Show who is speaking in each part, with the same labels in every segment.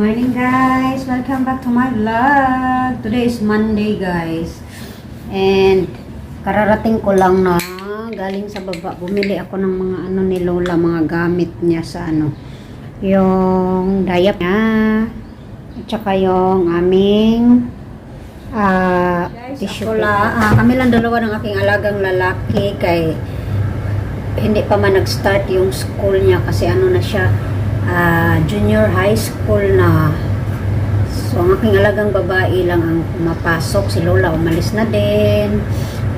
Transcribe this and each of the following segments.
Speaker 1: morning guys! Welcome back to my vlog! Today is Monday guys. And kararating ko lang na galing sa baba. Bumili ako ng mga ano ni Lola, mga gamit niya sa ano. Yung diaper niya. At saka yung aming ah tissue. Ako la, ah, kami lang dalawa ng aking alagang lalaki kay hindi pa man nag-start yung school niya kasi ano na siya ah, junior high school na. So ang aking alagang babae lang ang pumapasok si Lola umalis na din.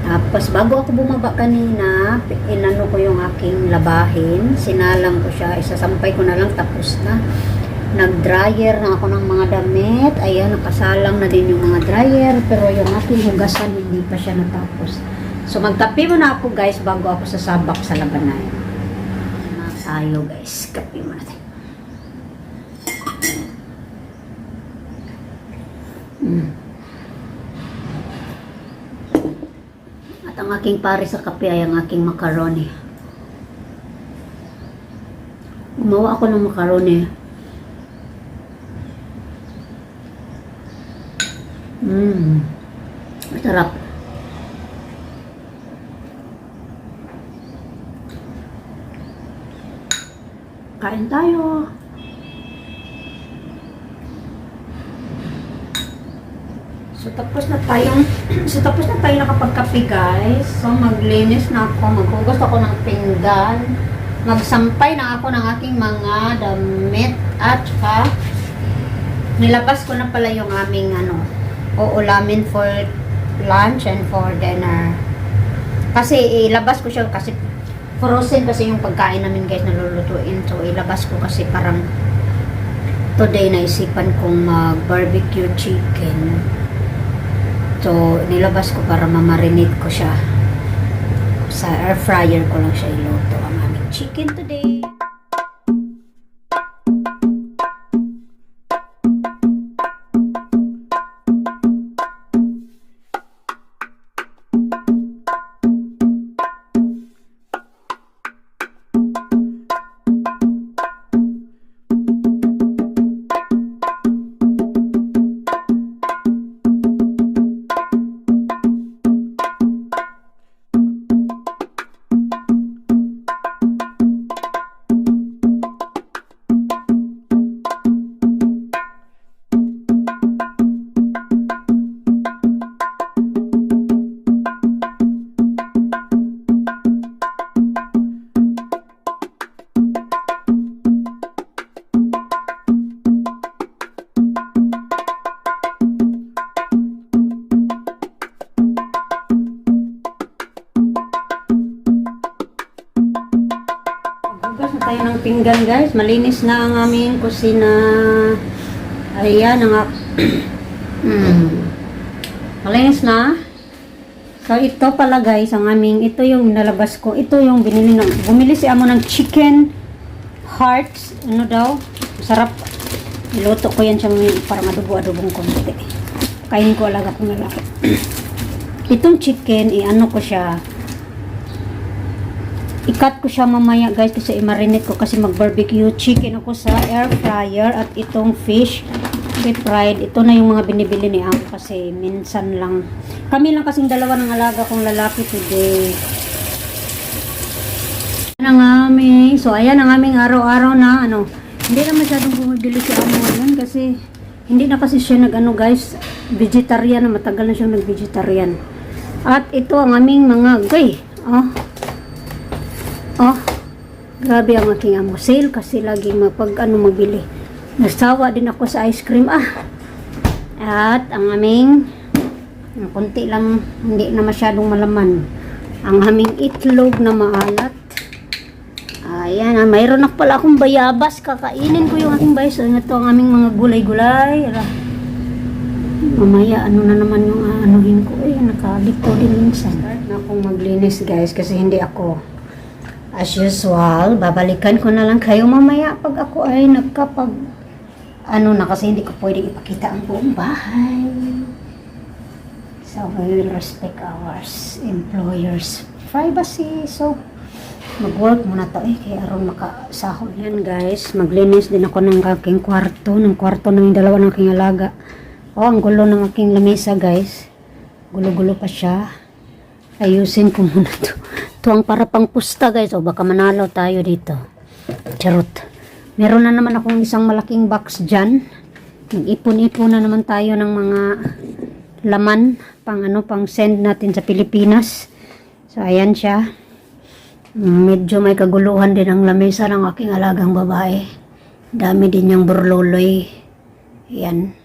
Speaker 1: Tapos bago ako bumaba kanina inano ko yung aking labahin. Sinalang ko siya. Isasampay ko na lang. Tapos na. Nag-dryer na ako ng mga damit. Ayan nakasalang na din yung mga dryer. Pero yung aking hugasan hindi pa siya natapos. So magkape muna ako guys bago ako sasabak sa labanan. Na tayo guys. Kape muna tayo At ang aking pare sa kape ay ang aking macaroni. Gumawa ako ng macaroni. Mmm. Masarap. Kain tayo. So, tapos na tayong, so, tapos na tayo nakapagkape, guys. So, maglinis na ako, maghugas ako ng pinggan, magsampay na ako ng aking mga damit, at saka, nilabas ko na pala yung aming, ano, uulamin for lunch and for dinner. Kasi, ilabas ko siya kasi, frozen kasi yung pagkain namin, guys, nalulutuin. So, ilabas ko kasi parang, today naisipan kong mag-barbecue chicken. So, nilabas ko para mamarinate ko siya. Sa air fryer ko lang siya iluto ang aming chicken today. Na pinggan guys. Malinis na ang aming kusina. Ayan ang ak- mm. Malinis na. So ito pala guys, ang aming, ito yung nalabas ko. Ito yung binili ng, bumili si Amo ng chicken hearts. Ano daw? Sarap. Niluto ko yan siya parang adobo-adobong konti. Kain ko alaga ko lalaki. Itong chicken, i-ano ko siya, ikat ko siya mamaya guys kasi i-marinate ko kasi mag-barbecue chicken ako sa air fryer at itong fish fried ito na yung mga binibili ni Ang kasi minsan lang. Kami lang kasing dalawa ng alaga kong lalaki today. Ang aming so ayan ang aming araw-araw na ano hindi na masyadong bumibili si Amo ngayon kasi hindi na kasi siya nag ano guys vegetarian na matagal na siyang nag vegetarian at ito ang aming mga gay Oh, grabe ang aking amo. Sale kasi lagi mapag ano magbili. Nasawa din ako sa ice cream ah. At ang aming ang konti lang hindi na masyadong malaman. Ang aming itlog na maalat. Ayan, ah, mayroon ako pala akong bayabas. Kakainin ko yung aking bayabas. Ito ang aming mga gulay-gulay. Mamaya, ano na naman yung aanuhin ko. Eh, nakalito din minsan. Start na akong maglinis guys kasi hindi ako As usual, babalikan ko na lang kayo mamaya pag ako ay nagkapag ano na kasi hindi ko pwede ipakita ang buong bahay. So, we will respect our employers' privacy. So, mag-work muna to. Eh kaya aron makasahod yan guys. Maglinis din ako ng aking kwarto ng kwarto ng dalawa ng aking alaga. Oh ang gulo ng aking lamesa guys. Gulo-gulo pa siya. Ayusin ko muna to to ang para pang pusta guys o baka manalo tayo dito charot meron na naman akong isang malaking box dyan nag-ipon-ipon na naman tayo ng mga laman pang ano pang send natin sa Pilipinas so ayan siya Medyo may kaguluhan din ang lamesa ng aking alagang babae. Dami din yung burloloy. Yan.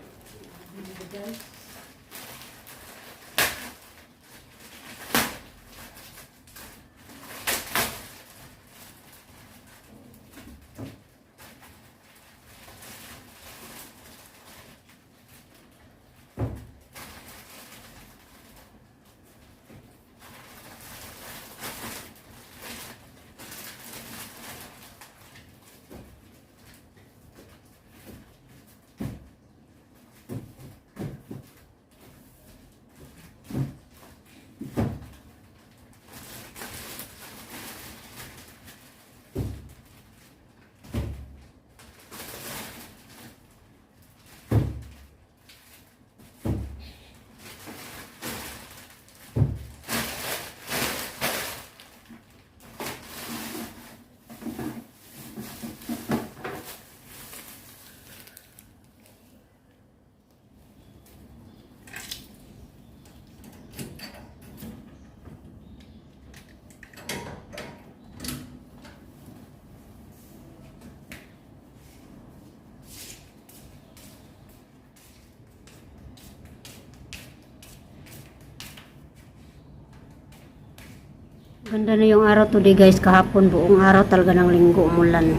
Speaker 1: Ganda na yung araw today guys. Kahapon buong araw talaga ng linggo umulan.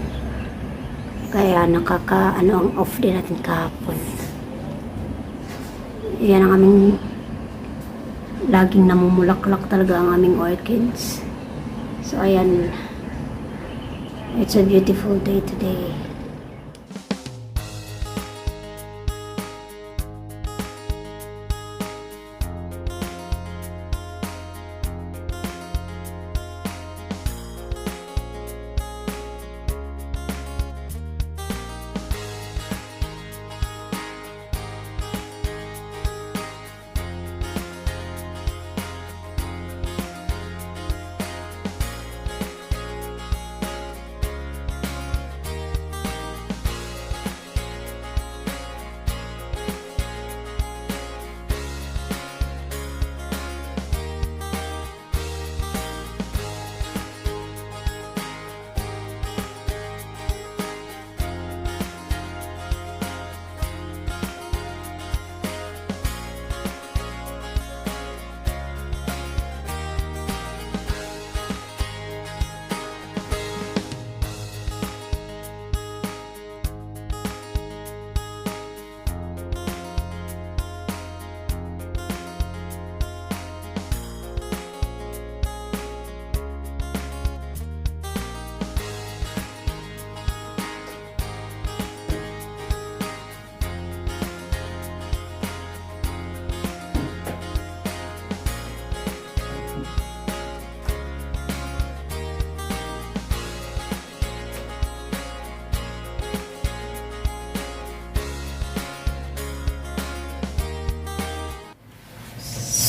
Speaker 1: Kaya nakaka ano ang off din natin kahapon. Yan ang aming laging namumulaklak talaga ang aming orchids. So ayan. It's a beautiful day today.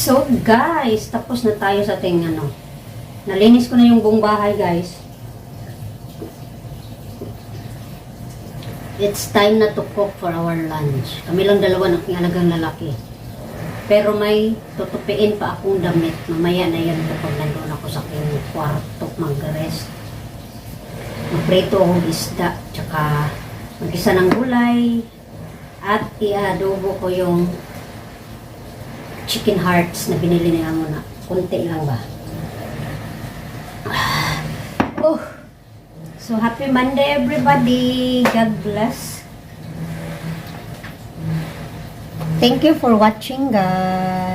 Speaker 1: So guys, tapos na tayo sa ating ano. Nalinis ko na yung buong bahay guys. It's time na to cook for our lunch. Kami lang dalawa ng alagang lalaki. Pero may tutupiin pa akong damit. Mamaya na yan kapag nandun ako sa aking kwarto mag-rest. Magprito akong isda, tsaka mag-isa ng gulay, at i-adobo ko yung chicken hearts na binili niya muna. Kunti lang ba? Oh! So, happy Monday everybody! God bless! Thank you for watching guys!